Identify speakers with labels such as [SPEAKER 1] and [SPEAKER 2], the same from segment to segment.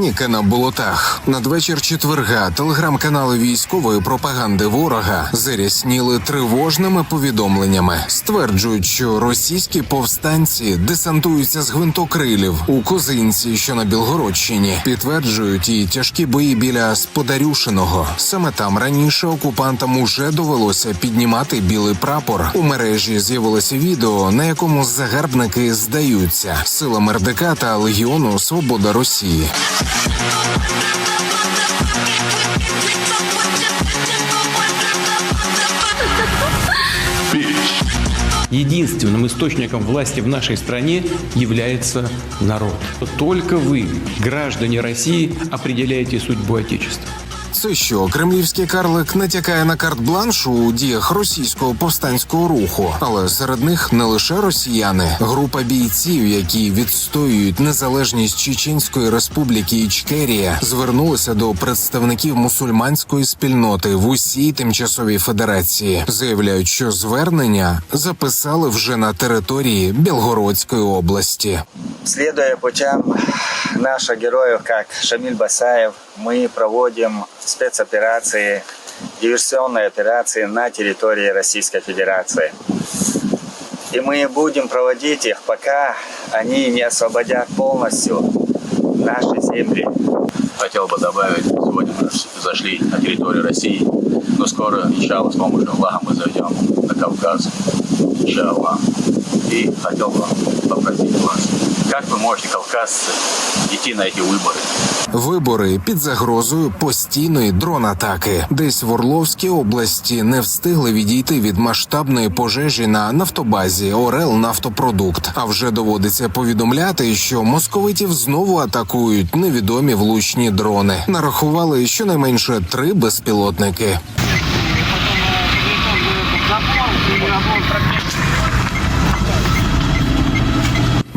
[SPEAKER 1] Паніка на болотах. Надвечір четверга телеграм-канали військової пропаганди ворога зарясніли тривожними повідомленнями. Стверджують, що російські повстанці десантуються з гвинтокрилів у Козинці, що на Білгородщині. Підтверджують і тяжкі бої біля Сподарюшиного. Саме там раніше окупантам уже довелося піднімати білий прапор. У мережі з'явилося відео, на якому загарбники здаються силам РДК та Легіону Свобода Росії.
[SPEAKER 2] Единственным источником власти в нашей стране является народ. Только вы, граждане России, определяете судьбу Отечества.
[SPEAKER 1] Це що, кремлівський карлик натякає на карт-бланш у діях російського повстанського руху, але серед них не лише росіяни, група бійців, які відстоюють незалежність Чеченської республіки Ічкерія, звернулися до представників мусульманської спільноти в усій тимчасовій федерації. Заявляють, що звернення записали вже на території Білгородської області.
[SPEAKER 3] Следуя путям наших героев, как Шамиль Басаев, мы проводим спецоперации, диверсионные операции на территории Российской Федерации. И мы будем проводить их, пока они не освободят полностью наши земли.
[SPEAKER 4] Хотел бы добавить, сегодня мы зашли на территорию России, но скоро, иншаллах, с помощью Аллаха мы зайдем на Кавказ, иншаллах. И хотел бы попросить вас, как вы можете, кавказцы, идти на эти выборы?
[SPEAKER 1] Вибори під загрозою постійної дрон-атаки. Десь в Орловській області не встигли відійти від масштабної пожежі на нафтобазі Орел Нафтопродукт. А вже доводиться повідомляти, що московитів знову атакують невідомі влучні дрони. Нарахували щонайменше три безпілотники.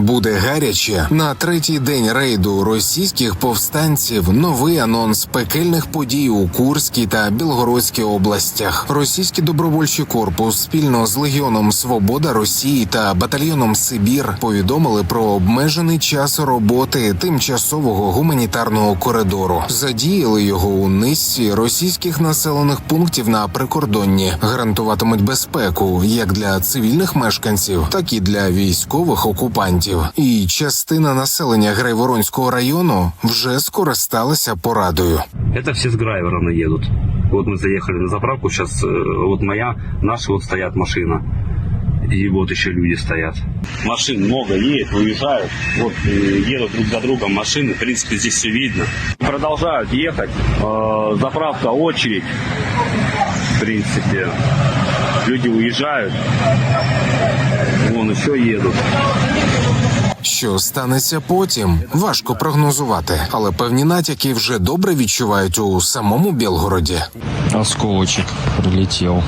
[SPEAKER 1] Буде гаряче на третій день рейду російських повстанців. Новий анонс пекельних подій у Курській та Білгородській областях. Російський добровольчий корпус спільно з Легіоном Свобода Росії та батальйоном Сибір повідомили про обмежений час роботи тимчасового гуманітарного коридору. Задіяли його у низці російських населених пунктів на прикордонні. Гарантуватимуть безпеку як для цивільних мешканців, так і для військових окупантів. І частина населення Грайворонського району вже скористалася порадою.
[SPEAKER 5] Это все с Грайворона едут. Вот мы заехали на заправку, сейчас вот моя, наши вот стоят машина. И вот еще люди стоят. Машин много едет, выезжают. Вот э, едут друг за другом машины. В принципе, здесь все видно. Продолжают ехать. Э, Заправка, очередь. В принципе, люди уезжают. Вон еще едут.
[SPEAKER 1] Що станеться потім, важко прогнозувати, але певні натяки вже добре відчувають у самому Білгороді.
[SPEAKER 6] Осколочок прилетел.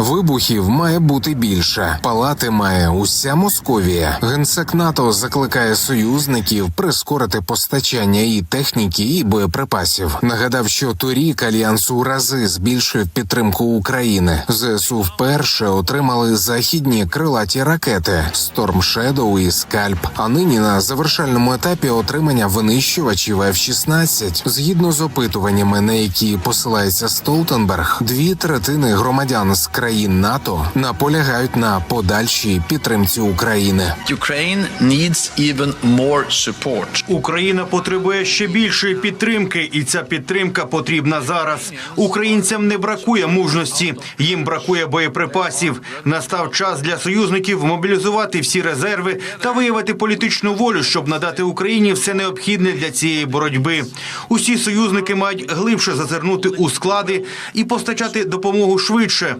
[SPEAKER 1] Вибухів має бути більше. Палати має уся Московія. Генсек НАТО закликає союзників прискорити постачання і техніки, і боєприпасів. Нагадав, що торік альянс у рази збільшив підтримку України. ЗСУ вперше отримали західні крилаті ракети Storm Shadow і Скальп. А нині на завершальному етапі отримання винищувачів F-16. Згідно з опитуваннями, на які посилається Столтенберг, дві третини громадян з країн НАТО наполягають на подальшій підтримці України.
[SPEAKER 7] Ukraine needs even more support.
[SPEAKER 8] Україна потребує ще більшої підтримки, і ця підтримка потрібна зараз. Українцям не бракує мужності, їм бракує боєприпасів. Настав час для союзників мобілізувати всі резерви та виявити політичну волю, щоб надати Україні все необхідне для цієї боротьби. Усі союзники мають глибше зазирнути у склади і постачати допомогу швидше.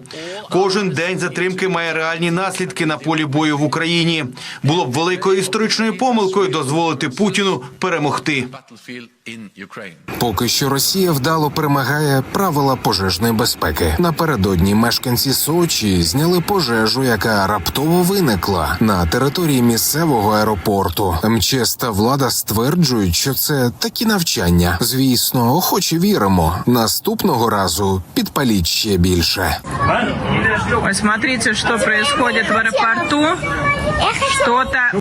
[SPEAKER 8] Кожен день затримки має реальні наслідки на полі бою в Україні. Було б великою історичною помилкою дозволити Путіну перемогти.
[SPEAKER 1] Поки що Росія вдало перемагає правила пожежної безпеки. Напередодні мешканці Сочі зняли пожежу, яка раптово виникла на території місцевого аеропорту. МЧС та влада стверджують, що це такі навчання. Звісно, охоче віримо. Наступного разу підпаліть ще більше.
[SPEAKER 9] Посмотрите, что происходит в аэропорту. Что-то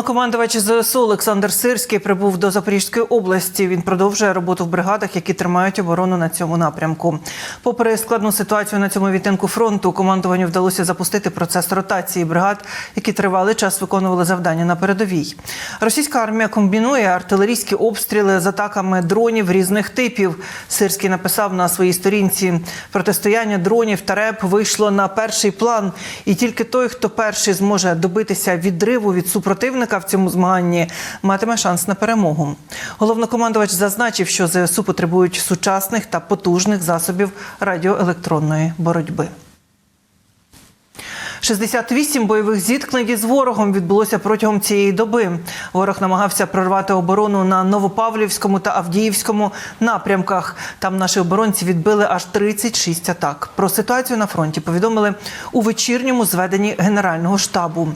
[SPEAKER 10] Головнокомандувач ЗСУ Олександр Сирський прибув до Запорізької області. Він продовжує роботу в бригадах, які тримають оборону на цьому напрямку. Попри складну ситуацію на цьому відтинку фронту, командуванню вдалося запустити процес ротації бригад, які тривалий час виконували завдання на передовій. Російська армія комбінує артилерійські обстріли з атаками дронів різних типів. Сирський написав на своїй сторінці: протистояння дронів та РЕП вийшло на перший план, і тільки той, хто перший зможе добитися відриву від супротивника в цьому змаганні, матиме шанс на перемогу. Головнокомандувач зазначив, що ЗСУ потребують сучасних та потужних засобів радіоелектронної боротьби. 68 бойових зіткнень із ворогом відбулося протягом цієї доби. Ворог намагався прорвати оборону на Новопавлівському та Авдіївському напрямках. Там наші оборонці відбили аж 36 атак. Про ситуацію на фронті повідомили у вечірньому зведенні Генерального штабу.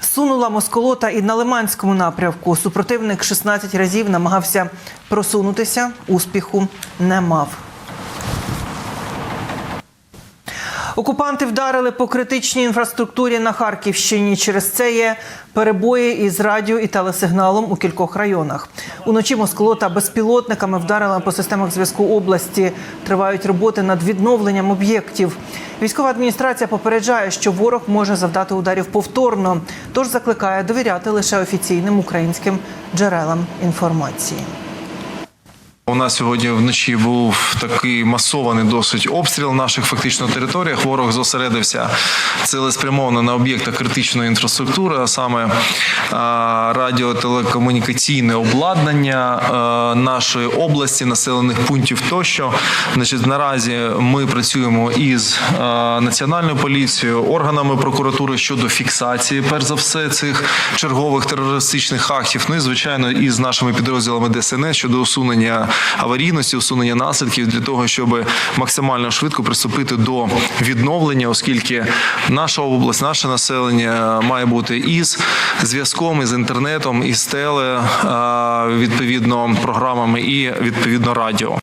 [SPEAKER 10] Сунула Москолота і на Лиманському напрямку. Супротивник 16 разів намагався просунутися. Успіху не мав. Окупанти вдарили по критичній інфраструктурі на Харківщині. Через це є перебої із радіо і телесигналом у кількох районах. Уночі Москолота безпілотниками вдарила по системах зв'язку області. Тривають роботи над відновленням об'єктів. Військова адміністрація попереджає, що ворог може завдати ударів повторно, тож закликає довіряти лише офіційним українським джерелам інформації.
[SPEAKER 11] У нас сьогодні вночі був такий масований досить обстріл наших фактично територіях. Ворог зосередився цілеспрямовано на об'єктах критичної інфраструктури, а саме радіотелекомунікаційне обладнання нашої області, населених пунктів тощо. Значить, наразі ми працюємо із національною поліцією, органами прокуратури щодо фіксації, перш за все, цих чергових терористичних актів. Ну і звичайно, із нашими підрозділами ДСНС щодо усунення аварійності, усунення наслідків для того, щоб максимально швидко приступити до відновлення, оскільки наша область, наше населення має бути із зв'язком, із інтернетом, із теле відповідно програмами і відповідно радіо.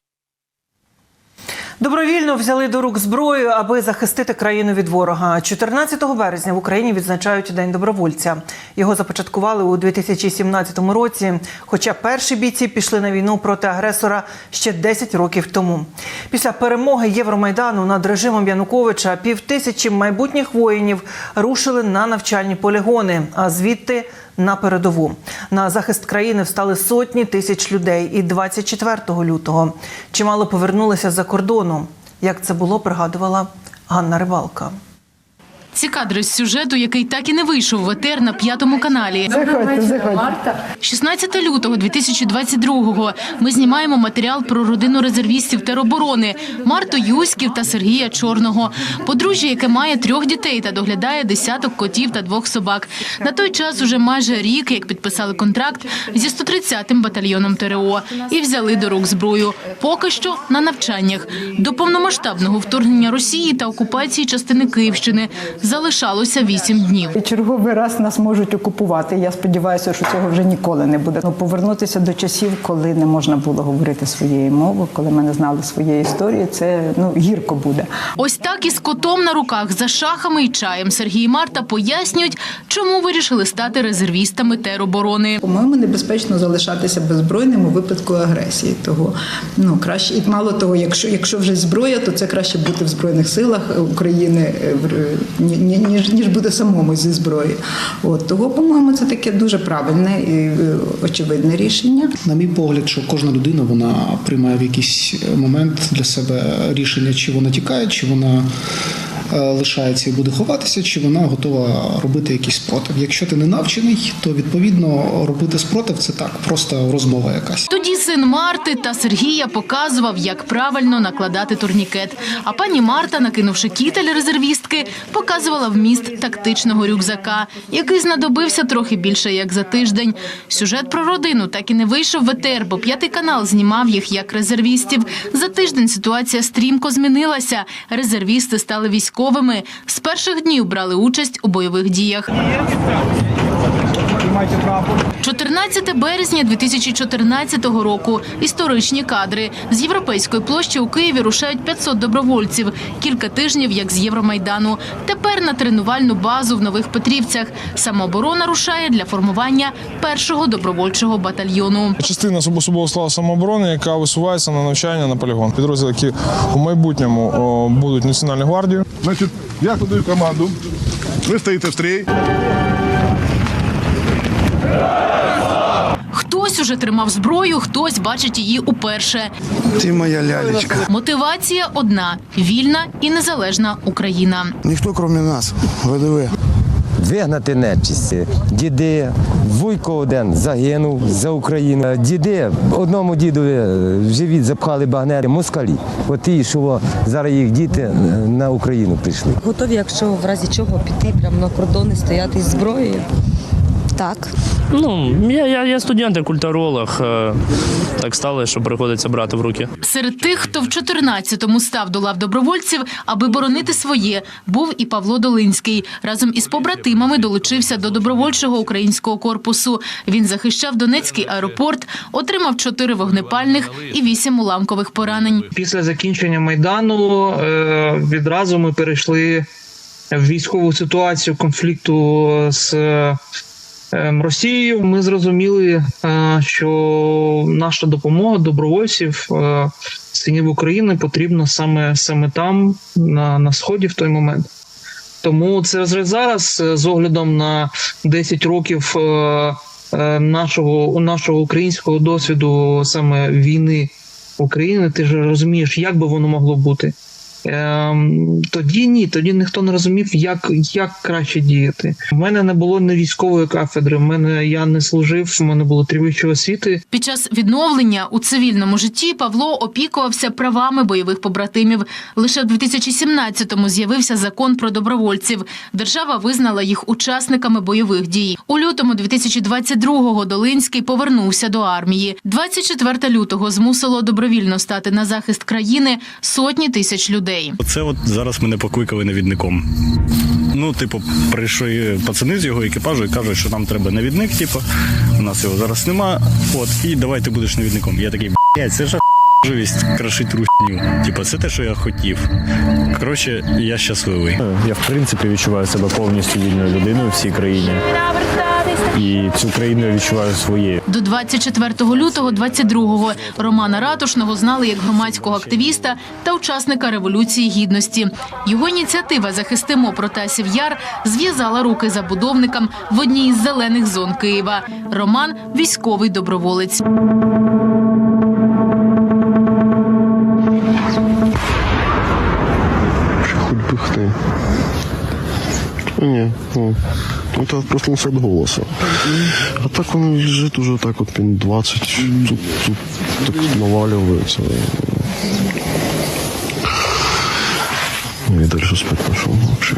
[SPEAKER 10] Добровільно взяли до рук зброю, аби захистити країну від ворога. 14 березня в Україні відзначають День добровольця. Його започаткували у 2017 році. Хоча перші бійці пішли на війну проти агресора ще 10 років тому. Після перемоги Євромайдану над режимом Януковича півтисячі майбутніх воїнів рушили на навчальні полігони, а звідти на передову. На захист країни встали сотні тисяч людей. І 24 лютого чимало повернулися за кордону. Як це було, пригадувала Ганна Рибалка.
[SPEAKER 12] Ці кадри з сюжету, який так і не вийшов в етер на п'ятому каналі.
[SPEAKER 13] Заходьте, заходьте.
[SPEAKER 12] 16 лютого 2022-го ми знімаємо матеріал про родину резервістів тероборони Марту Юськів та Сергія Чорного. Подружжя, яке має трьох дітей та доглядає десяток котів та двох собак. На той час уже майже рік, як підписали контракт зі 130-м батальйоном ТРО і взяли до рук зброю. Поки що на навчаннях. До повномасштабного вторгнення Росії та окупації частини Київщини залишалося вісім днів.
[SPEAKER 13] І черговий раз нас можуть окупувати. Я сподіваюся, що цього вже ніколи не буде. Ну, повернутися до часів, коли не можна було говорити своєю мовою, коли ми не знали своєї історії, це ну гірко буде.
[SPEAKER 12] Ось так із котом на руках за шахами і чаєм Сергій і Марта пояснюють, чому вирішили стати резервістами тероборони.
[SPEAKER 13] По-моєму, небезпечно залишатися беззбройним у випадку агресії. Того ну краще і мало того, якщо якщо вже зброя, то це краще бути в збройних силах України е, ні- ніж ніж буде самому зі зброї. От того, по-моєму, це таке дуже правильне і е, очевидне рішення.
[SPEAKER 14] На мій погляд, що кожна людина вона приймає в якийсь момент для себе рішення, чи вона тікає, чи вона лишається і буде ховатися, чи вона готова робити якийсь спротив. Якщо ти не навчений, то відповідно робити спротив це так, просто розмова якась.
[SPEAKER 12] Тоді син Марти та Сергія показував, як правильно накладати турнікет. А пані Марта, накинувши кітель резервістки, показувала вміст тактичного рюкзака, який знадобився трохи більше як за тиждень. Сюжет про родину так і не вийшов в етер, бо п'ятий канал знімав їх як резервістів. За тиждень ситуація стрімко змінилася. Резервісти стали військовими. З перших днів брали участь у бойових діях.
[SPEAKER 15] Тримайте прапор.
[SPEAKER 12] 14 березня 2014 року. Історичні кадри з європейської площі у Києві рушають 500 добровольців. Кілька тижнів як з Євромайдану. Тепер на тренувальну базу в Нових Петрівцях. Самооборона рушає для формування першого добровольчого батальйону.
[SPEAKER 15] Частина особового складу самооборони, яка висувається на навчання на полігон. Підрозділи, які у майбутньому о, будуть Національною гвардією.
[SPEAKER 16] Значить, я подаю команду. Ви стоїте в стрій.
[SPEAKER 12] Хтось уже тримав зброю, хтось бачить її уперше.
[SPEAKER 16] Ти моя лялечка.
[SPEAKER 12] Мотивація одна: вільна і незалежна Україна.
[SPEAKER 16] Ніхто крім нас. ВДВ.
[SPEAKER 17] вигнати нечисть. Діди, вуйко один загинув за Україну. Діди, одному дідові в живіт запхали багнери москалі. От ті, що зараз їх діти на Україну прийшли.
[SPEAKER 18] Готові, якщо в разі чого піти прямо на кордони, стояти із зброєю? Так.
[SPEAKER 19] Ну, я, я, я студент, я культуролог. е, Так стало, що приходиться брати в руки.
[SPEAKER 12] Серед тих, хто в 14-му став до лав добровольців, аби боронити своє, був і Павло Долинський. Разом із побратимами долучився до добровольчого українського корпусу. Він захищав Донецький аеропорт, отримав чотири вогнепальних і вісім уламкових поранень.
[SPEAKER 15] Після закінчення майдану е, відразу ми перейшли в військову ситуацію конфлікту з Росією. Ми зрозуміли, е, що наша допомога добровольців е, синів України потрібна саме саме там, на, на сході в той момент. Тому це вже зараз, е, з оглядом на 10 років нашого, нашого українського досвіду саме війни України, ти ж розумієш, як би воно могло бути. Ем, тоді ні, тоді ніхто не розумів, як, як краще діяти. У мене не було не військової кафедри, в мене я не служив, в мене було три вищі освіти.
[SPEAKER 12] Під час відновлення у цивільному житті Павло опікувався правами бойових побратимів. Лише в 2017-му з'явився закон про добровольців. Держава визнала їх учасниками бойових дій. У лютому 2022-го Долинський повернувся до армії. 24 лютого змусило добровільно стати на захист країни сотні тисяч людей.
[SPEAKER 20] Оце от зараз мене покликали навідником. Ну, типу, прийшли пацани з його екіпажу і кажуть, що нам треба навідник, типу, у нас його зараз нема. От, і давай ти будеш навідником. Я такий, блядь, це ж можливість крашить русню. Типу, це те, що я хотів. Коротше, я щасливий.
[SPEAKER 6] Я в принципі відчуваю себе повністю вільною людиною в цій країні. І цю країну я відчуваю своєю.
[SPEAKER 12] До 24 лютого 22-го Романа Ратушного знали як громадського активіста та учасника революції гідності. Його ініціатива Захистимо Протасів Яр зв'язала руки забудовникам в одній із зелених зон Києва. Роман військовий доброволець.
[SPEAKER 16] Ты. Не, ну, это проснулся от голоса. А так он лежит уже так вот минут 20. Тут, тут так наваливается. Ну и дальше спать пошел вообще.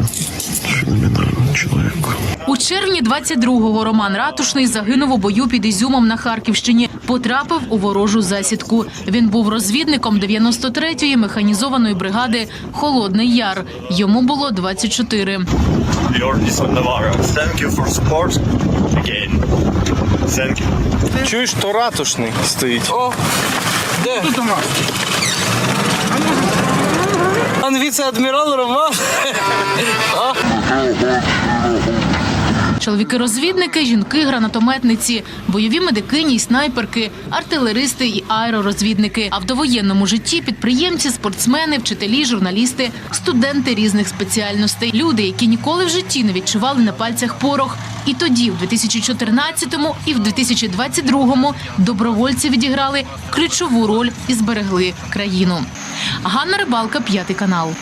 [SPEAKER 16] Феноменальный человек.
[SPEAKER 12] У червні 22-го Роман Ратушний загинув у бою під Ізюмом на Харківщині. Потрапив у ворожу засідку. Він був розвідником 93-ї механізованої бригади Холодний Яр. Йому було 24.
[SPEAKER 15] Чуєш, то ратушний стоїть. О, де? Тут у нас. Пан віце-адмірал Роман.
[SPEAKER 12] Чоловіки-розвідники, жінки, гранатометниці, бойові медикині й снайперки, артилеристи і аеророзвідники. А в довоєнному житті підприємці, спортсмени, вчителі, журналісти, студенти різних спеціальностей. Люди, які ніколи в житті не відчували на пальцях порох. І тоді, в 2014-му і в 2022-му добровольці відіграли ключову роль і зберегли країну. Ганна Рибалка, п'ятий канал.